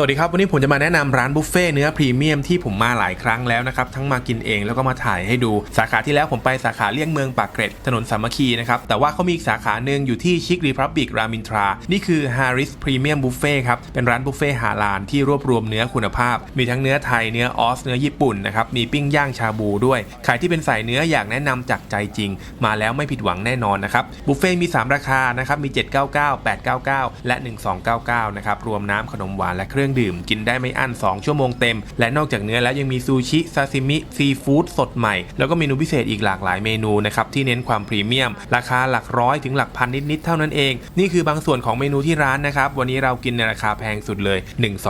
สวัสดีครับวันนี้ผมจะมาแนะนำร้านบุฟเฟ่เนื้อพรีเมียมที่ผมมาหลายครั้งแล้วนะครับทั้งมากินเองแล้วก็มาถ่ายให้ดูสาขาที่แล้วผมไปสาขาเลี่ยงเมืองปากเกร็ดถนนสามัคคีนะครับแต่ว่าเขามีอีกสาขาหนึ่งอยู่ที่ชิครีพับบิกรามินทรา นี่คือ Harris Premium Buffet ครับเป็นร้านบุฟเฟ่ฮาลาลที่รวบรวมเนื้อคุณภาพ มีทั้งเนื้อไทยเนื้อออสเนื้อญี่ปุ่นนะครับมีปิ้งย่างชาบูด้วยใครที่เป็นสายเนื้ออยากแนะนำจากใจจริง มาแล้วไม่ผิดหวังแน่นอนนะครับบุฟเฟ่มี 3 ราคานะครับมี 799 899 และ 1299นะครับรวมน้ำขนมหวานและเครื่องดื่ม กินได้ไม่อั้น 2 ชั่วโมงเต็ม และนอกจากเนื้อแล้วยังมีซูชิซาซิมิซีฟู้ดสดใหม่ แล้วก็เมนูพิเศษอีกหลากหลายเมนูนะครับที่เน้นความพรีเมียม ราคาหลักร้อยถึงหลักพันนิดๆเท่านั้นเอง นี่คือบางส่วนของเมนูที่ร้านนะครับวันนี้เรากินในราคาแพงสุดเลย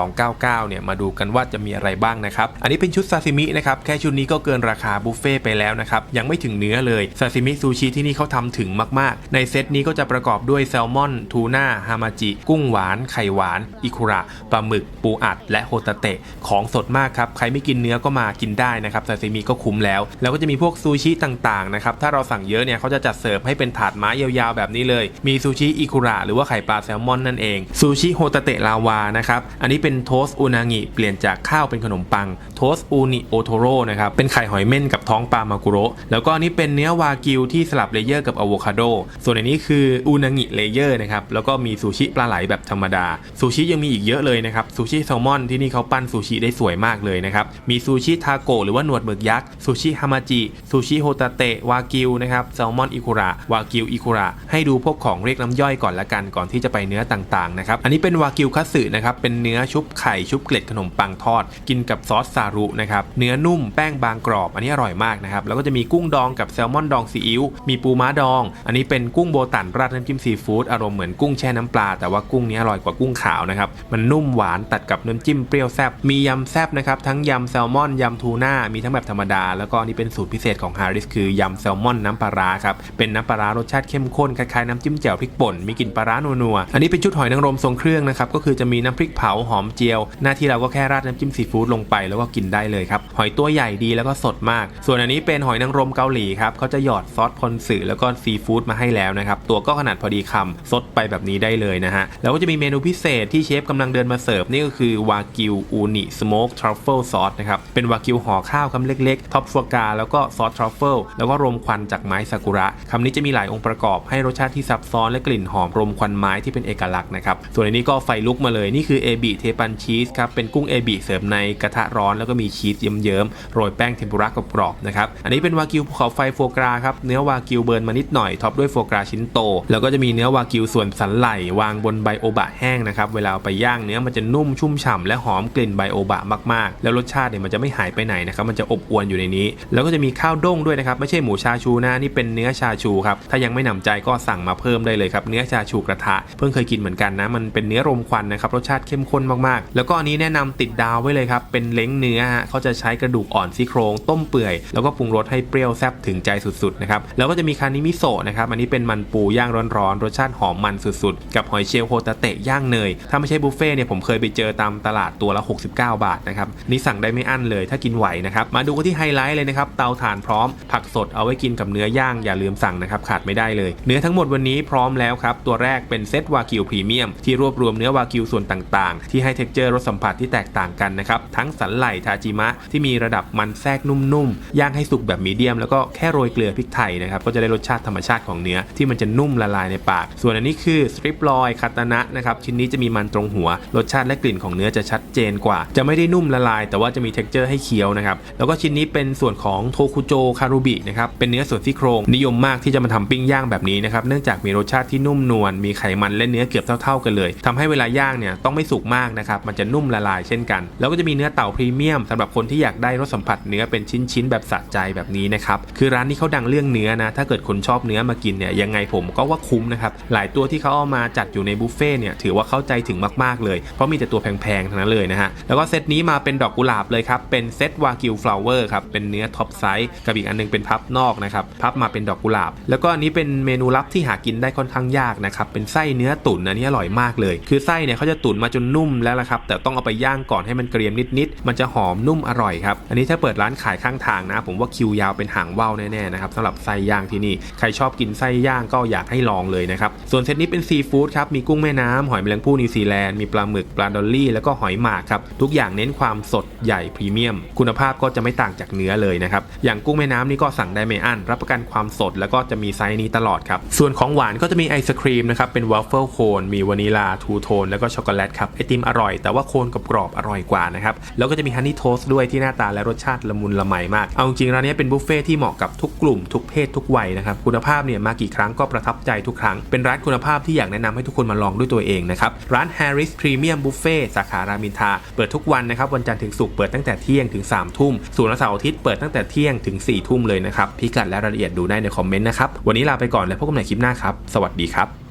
1299เนี่ยมาดูกันว่าจะมีอะไรบ้างนะครับอันนี้เป็นชุดซาซิมินะครับแค่ชุดนี้ก็เกินราคาบุฟเฟ่ต์ไปแล้วนะครับยังไม่ถึงเนื้อเลยซาซิมิซูชิที่นี่เขาทำถึงมากๆ ในเซตนี้ก็จะประกอบด้วยแซลมอนทูน่าฮามาจิ กุ้งหวาน ไข่หวาน อิคุระปลาหมึกปูอัดและโฮตาเตะของสดมากครับใครไม่กินเนื้อก็มากินได้นะครับซาซิมิก็คุ้มแล้ว แล้วก็จะมีพวกซูชิต่างๆนะครับถ้าเราสั่งเยอะเนี่ยเขาจะจัดเสิร์ฟให้เป็นถาดไม้ยาวๆแบบนี้เลย มีซูชิอิคุระหรือว่าไข่ปลาแซลมอนนั่นเองซูชิโฮตาเตะลาวานะครับอันนี้เป็นโทสอุนางิเปลี่ยนจากข้าวเป็นขนมปังโทสอูนิโอโทโร่นะครับเป็นไข่หอยเม่นกับท้องปลามากุโระแล้วก็อันนี้เป็นเนื้อวากิวที่สลับเลเยอร์กับอะโวคาโดส่วนอันนี้คืออูนางิเลเยอร์นะครับแล้วก็มีซูชิปลาไหลแบบธรรมดาซูชิยังมีอีกเยอะเลยนะครับซูชิแซลมอนที่นี่เขาปั้นซูชิได้สวยมากเลยนะครับ มีซูชิทาโกะหรือว่าหนวดหมึกยักษ์ ซูชิฮามาจิ ซูชิโฮตาเตะ วากิวนะครับ แซลมอนอิคุระ วากิวอิคุระ ให้ดูพวกของเรียกน้ำย่อยก่อนละกัน ก่อนที่จะไปเนื้อต่างๆนะครับ อันนี้เป็นวากิวคัตสึนะครับ เป็นเนื้อชุบไข่ชุบเกล็ดขนมปังทอด กินกับซอสซารุนะครับ เนื้อนุ่มแป้งบางกรอบ อันนี้อร่อยมากนะครับ แล้วก็จะมีกุ้งดองกับแซลมอนดองซีอิ๊ว มีปูม้าดอง อันนี้เป็นกุ้งโบตันราดน้ำจิ้มซีฟู้ด อารมณ์เหมือนกุ้งแช่น้ำปลา แต่ว่ากุ้งนี้อร่อยกว่ากุ้งขาวนะครับ มันนุ่มหวานตัดกับน้ำจิ้มเปรี้ยวแซบมียำแซบนะครับทั้งยำแซลมอนยำทูน่ามีทั้งแบบธรรมดา แล้วก็นี่เป็นสูตรพิเศษของฮาริสคือยำแซลมอนน้ำปลาร้าครับเป็นน้ำปลาร้ารสชาติเข้มข้นคล้ายๆน้ำจิ้มแจ่วพริกป่นมีกลิ่นปลาร้านัวๆอันนี้เป็นชุดหอยนางรมทรงเครื่องนะครับก็คือจะมีน้ำพริกเผาหอมเจียว หน้าที่เราก็แค่ราดน้ำจิ้มซีฟู้ดลงไปแล้วก็กินได้เลยครับหอยตัวใหญ่ดีแล้วก็สดมาก ส่วนอันนี้เป็นหอยนางรมเกาหลีครับเขาจะหยอดซอสพอนสึแล้วก็ซีฟู้ดมาให้แล้วนะครับตัวก็ขนาดพอดีคำซดไปแบบนี้ได้เลยนะฮะแล้วก็จะมีเมนูพิเศษที่เชฟกำลังเดินมาเสิร์ฟนี่ก็คือวากิวอูนิสโมกทรัฟเฟิลซอสนะครับ เป็นวากิวห่อข้าวคำเล็กๆท็อปฟัวกาแล้วก็ซอสทรัฟเฟิลแล้วก็รมควันจากไม้ซากุระคำนี้จะมีหลายองค์ประกอบให้รสชาติที่ซับซ้อนและกลิ่นหอมรมควันไม้ที่เป็นเอกลักษณ์นะครับ ส่วนอันนี้ก็ไฟลุกมาเลย นี่คือเอบิเทปันชีสครับ เป็นกุ้งเอบิเสิร์ฟในกระทะร้อนแล้วก็มีชีสเยิ้มๆ โรยแป้งเทมปุระกรอบๆนะครับ อันนี้เป็นวากิวภูเขาไฟโฟกราครับ เนื้อวากิวเบิร์นมานิดหน่อยท็อปด้วยโฟกราชิ้นโต แล้วก็จะมีเนื้อวากิวส่วนสันไหลวางบนใบโอบะแห้งนะครับ เวลาไปย่างเนื้อมันจะนุ่มุ่มชุ่มฉ่ำและหอมกลิ่นใบโอบะมากๆ แล้วรสชาติเนี่ยมันจะไม่หายไปไหนนะครับมันจะอบอวนอยู่ในนี้ แล้วก็จะมีข้าวด้งด้วยนะครับไม่ใช่หมูชาชูนะนี่เป็นเนื้อชาชูครับถ้ายังไม่หนำใจก็สั่งมาเพิ่มได้เลยครับเนื้อชาชูกระทะเพิ่งเคยกินเหมือนกันนะมันเป็นเนื้อรมควันนะครับรสชาติเข้มข้นมากๆ แล้วก็อันนี้แนะนำติดดาวไว้เลยครับเป็นเล้งเนื้อเขาจะใช้กระดูกอ่อนซี่โครงต้มเปื่อย แล้วก็ปรุงรสให้เปรี้ยวแซ่บถึงใจสุดๆนะครับแล้วก็จะมีคานิมิโซะนะครับอันนี้เป็นมันปูย่างร้อนๆรสชาติหอมมันสุดๆ กับหอยเชลโฮตาเตะย่างเนยถ้าไม่ใช่บุฟเฟ่เนี่ยผมเคยไปเจอตามตลาดตัวละ 69 บาทนะครับนี่สั่งได้ไม่อั้นเลยถ้ากินไหวนะครับมาดูกันที่ไฮไลท์เลยนะครับเตาถ่านพร้อม ผักสดเอาไว้กินกับเนื้อย่างอย่าลืมสั่งนะครับขาดไม่ได้เลย เนื้อทั้งหมดวันนี้พร้อมแล้วครับตัวแรกเป็นเซตวากิวพรีเมียมที่รวบรวมเนื้อวากิวส่วนต่างๆ ที่ให้เท็กเจอร์รสสัมผัสที่แตกต่างกันนะครับทั้งสันไหลทาจิมะที่มีระดับมันแทรกนุ่มๆย่างให้สุกแบบมีเดียม แล้วก็แค่โรยเกลือพริกไทยนะครับก็จะได้รสชาติธรรมชาติของเนื้อที่มันจะนุ่มละลายในปาก ส่วนอันนี้คือสตริปลอยคาตานะนะครับชิ้นนี้จะมีมันตรงหัวรสชาติและกลิ่นของเนื้อจะชัดเจนกว่า จะไม่ได้นุ่มละลาย แต่ว่าจะมีเท็กเจอร์ให้เคี้ยวนะครับ แล้วก็ชิ้นนี้เป็นส่วนของโทคุโจคารุบินะครับ เป็นเนื้อส่วนซี่โครงนิยมมากที่จะมาทำปิ้งย่างแบบนี้นะครับ เนื่องจากมีรสชาติที่นุ่มนวล มีไขมันและเนื้อเกือบเท่า ๆกันเลยทำให้เวลาย่างเนี่ยต้องไม่สุกมากนะครับ มันจะนุ่มละลายเช่นกัน แล้วก็จะมีเนื้อเต่าพรีเมียมสำหรับคนที่อยากได้รสสัมผัสเนื้อเป็นชิ้นๆแบบสะใจแบบนี้นะครับ คือร้านนี้เขาดังเรื่องเนื้อนะ ถ้าเกิดคนชอบเนื้อมากินเนี่ย ยังไงผมก็ว่าคุ้มนะครับ หลายตัวที่เขาเอามาจัดอยู่ในบุฟเฟ่เนี่ย ถือว่าเข้าใจถึงมากๆเลย เพราะมีแต่ตัวแพงๆทั้งนั้นเลยนะฮะ แล้วก็เซตนี้มาเป็นดอกกุหลาบเลยครับ เป็นเซตวากิวฟลาวเวอร์ครับ เป็นเนื้อท็อปไซส์กับอีกอันนึงเป็นพับนอกนะครับ พับมาเป็นดอกกุหลาบ แล้วก็อันนี้เป็นเมนูลับที่หากินได้ค่อนข้างยากนะครับ เป็นไส้เนื้อตุ๋นอันนี้อร่อยมากเลย คือไส้เนี่ยเขาจะตุ๋นมาจนนุ่มแล้วละครับ แต่ต้องเอาไปย่างก่อนให้มันเกรียมนิดๆ มันจะหอมนุ่มอร่อยครับ อันนี้ถ้าเปิดร้านขายข้างทางนะ ผมว่าคิวยาวเป็นหางว่าวแน่ๆนะครับสำหรับไส้ย่างที่นี่ ใครชอบกินไส้ย่างก็อยากให้ลองเลยนะครับ ส่วนเซตนี้เป็นซีฟู้ดครับ มีกุ้งแม่น้ำหอยแมลงภู่นิวซีแลนด์ มีปลาหมึกปลาดดอลลี่แล้วก็หอยหมากครับทุกอย่างเน้นความสดใหญ่พรีเมียม คุณภาพก็จะไม่ต่างจากเนื้อเลยนะครับอย่างกุ้งแม่น้ำนี่ก็สั่งได้ไม่อั้นรับประกันความสดแล้วก็จะมีไซส์นี้ตลอดครับส่วนของหวานก็จะมีไอศครีมนะครับเป็นวอฟเฟิลโคนมีวานิลาทูโทนแล้วก็ช็อกโกแลตครับไอติมอร่อยแต่ว่าโคนกับกรอบอร่อยกว่านะครับแล้วก็จะมีฮันนี่โทสด้วยที่หน้าตาและรสชาติละมุนละไมมากเอาจริงร้านนี้เป็นบุฟเฟ่ที่เหมาะกับทุกกลุ่มทุกเพศทุกวัยนะครับคุณภาพเนี่ยมากี่ครั้งก็ประทับใจทุกครั้งเป็นร้านคุณภาพที่อยากแนะนำให้ทุกคนมาลองด้วยตัวเองนะครับร้าน Harris Premium Buffet ฟ่สาขารามอินทาเปิดทุกวันนะครับวันจันทร์ถึงศุกร์เปิดตั้งแต่เที่ยงถึง3ามทุ่มส่วนวันเสาร์อาทิตย์เปิดตั้งแต่เที่ยงถึง4ี่ทุ่มเลยนะครับพิกัดและรายละเอียดดูได้ในคอมเมนต์นะครับวันนี้ลาไปก่อนแล้วพบกันใหม่คลิปหน้าครับสวัสดีครับ